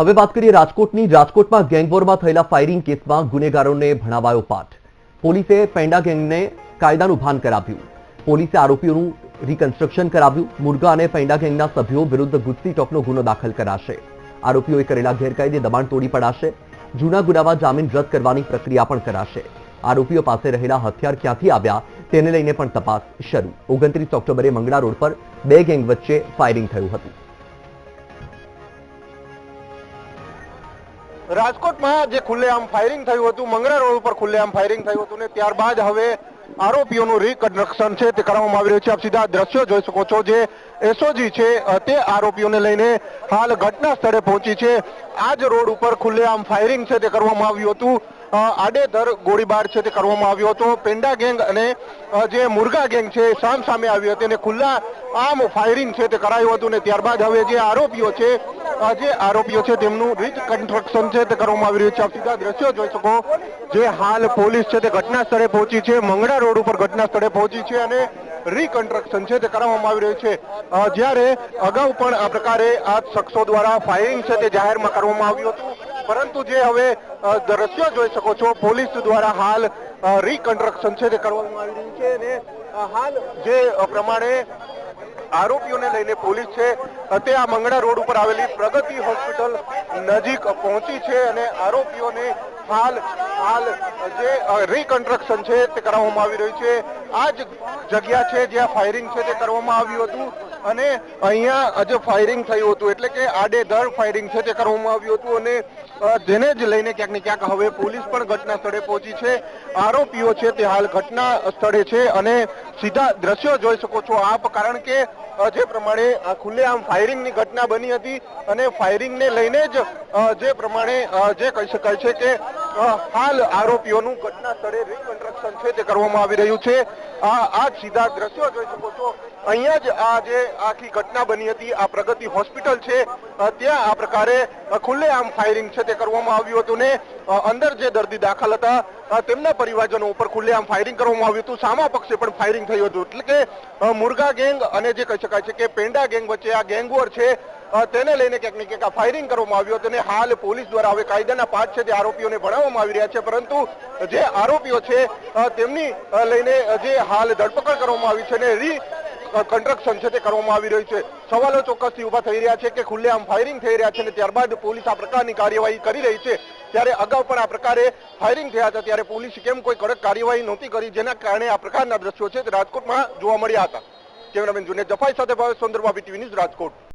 હવે વાત કરીએ રાજકોટની. રાજકોટમાં ગેંગવોરમાં થયેલા ફાયરિંગ કેસમાં ગુનેગારોને ભણાવાયો પાઠ. પોલીસે પેંડા ગેંગને કાયદાનું ભાન કરાવ્યું. પોલીસે આરોપીઓનું રિકન્સ્ટ્રક્શન કરાવ્યું. મુરગા અને પેંડા ગેંગના સભ્યો વિરુદ્ધ ગુસ્સી ટોકનો ગુનો દાખલ કરાશે. આરોપીઓએ કરેલા ગેરકાયદે દબાણ તોડી પડાશે. જૂના ગુનામાં જામીન રદ કરવાની પ્રક્રિયા પણ કરાશે. આરોપીઓ પાસે રહેલા હથિયાર ક્યાંથી આવ્યા તેને લઈને પણ તપાસ શરૂ. ઓગણત્રીસ ઓક્ટોબરે મંગળા રોડ પર બે ગેંગ વચ્ચે ફાયરિંગ થયું હતું. રાજકોટમાં જે ખુલ્લેઆમ ફાયરિંગ થયું હતું મંગળા રોડ ઉપર ખુલ્લેઆમ ફાયરિંગ થયું હતું ને ત્યારબાદ હવે આરોપીઓનું રિકન્સ્ટ્રક્શન છે તે કરવામાં આવી રહ્યું છે. આપ સીધા દ્રશ્યો જોઈ શકો છો જે એસઓજી છે તે આરોપીઓને લઈને હાલ ઘટના સ્થળે પહોંચી છે. આ જ રોડ ઉપર ખુલ્લેઆમ ફાયરિંગ છે તે કરવામાં આવ્યું હતું. આડેધર ગોળીબાર છે તે કરવામાં આવ્યો હતો. પેંડા ગેંગ અને જે મુર્ગા ગેંગ છે સામ સામે આવી હતી અને ખુલ્લા આમ ફાયરિંગ છે તે કરાયું હતું ને ત્યારબાદ હવે જે આરોપીઓ છે જે આરોપીઓ છે તેમનું રિકન્સ્ટ્રક્શન છે તે કરવામાં આવી રહ્યું છે. સીધા દ્રશ્યો જોઈ શકો જે હાલ પોલીસ છે તે ઘટના સ્થળે પહોંચી છે. મંગળા રોડ ઉપર ઘટના સ્થળે પહોંચી છે અને રીકન્સ્ટ્રક્શન છે તે કરવામાં આવી રહ્યું છે. જ્યારે અગાઉ પણ આ પ્રકારે આ શખ્સો દ્વારા ફાયરિંગ છે તે જાહેરમાં કરવામાં આવ્યું હતું. પરંતુ જે હવે દ્રશ્યો જોઈ શકો છો, પોલીસ દ્વારા હાલ રીકન્સ્ટ્રક્શન છે તે કરવામાં આવી રહ્યું છે અને હાલ જે પ્રમાણે આરોપીઓને લઈને પોલીસ છે તે આ મંગળા રોડ ઉપર આવેલી પ્રગતિ હોસ્પિટલ નજીક પહોંચી છે અને આરોપીઓને હાલ હાલ જે રિકન્સ્ટ્રક્શન છે તે કરાવવામાં આવી રહ્યું છે. આ જ જગ્યા છે જ્યાં ફાયરિંગ છે તે કરવામાં આવ્યું હતું અને અહીંયા જે ફાયરિંગ થયું હતું. એટલે કે આડેધડ ફાયરિંગ છે તે કરવામાં આવ્યું હતું અને જેને જ લઈને ક્યાંક ને ક્યાંક હવે પોલીસ પણ ઘટના સ્થળે પહોંચી છે. આરોપીઓ છે તે હાલ ઘટના સ્થળે છે અને સીધા દ્રશ્યો જોઈ શકો છો આપ, કારણ કે જે પ્રમાણે ખુલ્લેઆમ ફાયરિંગની ઘટના બની હતી અને ફાયરિંગને લઈને જ જે પ્રમાણે જે કહી શકાય છે કે હાલ આરોપીઓનું ઘટના સ્થળે રિકન્સ્ટ્રક્શન છે તે કરવામાં આવી રહ્યું છે. આ આ સીધા દ્રશ્યો જોઈ શકો છો. અહીંયા જ આ જે આખી ઘટના બની હતી, આ પ્રગતિ હોસ્પિટલ છે ત્યાં આ પ્રકારે ખુલ્લેઆમ ફાયરિંગ છે તે કરવામાં આવ્યું હતું ને અંદર જે દર્દી દાખલ હતા તેમના પરિવારજનો ઉપર ખુલ્લેઆમ ફાયરિંગ કરવામાં આવ્યું હતું, સામા પક્ષે પણ ફાયરિંગ થયું હતું. એટલે કે મુર્ગા ગેંગ અને જે કહી શકાય છે કે પેંડા ગેંગ વચ્ચે આ ગેંગ વોર છે તેને લઈને ક્યાંક ને ક્યાંક ફાયરિંગ કરવામાં આવ્યું હતું અને હાલ પોલીસ દ્વારા હવે કાયદાના પાંચ છે તે આરોપીઓને ભણાવવામાં આવી રહ્યા છે, પરંતુ જે આરોપીઓ છે તેમની લઈને જે હાલ ધરપકડ કરવામાં આવી છે ને રી કન્સ્ટ્રક્શન છે તે કરવામાં આવી રહ્યું છે. સવાલો ચોક્કસથી ઊભા થઈ રહ્યા છે કે ખુલ્લેઆમ ફાયરિંગ થઈ રહ્યા છે અને ત્યારબાદ પોલીસ આ પ્રકારની કાર્યવાહી કરી રહી છે? ત્યારે અગાઉ પણ આ પ્રકારે ફાયરિંગ થયા હતા, ત્યારે પોલીસે કેમ કોઈ કડક કાર્યવાહી નહોતી કરી જેના કારણે આ પ્રકારના દ્રશ્યો છે તે રાજકોટમાં જોવા મળ્યા હતા. કેમેરામેન જુનેદ જફાઈ સાથે ભાવેશ સુંદરબા ટીવી ન્યૂઝ રાજકોટ.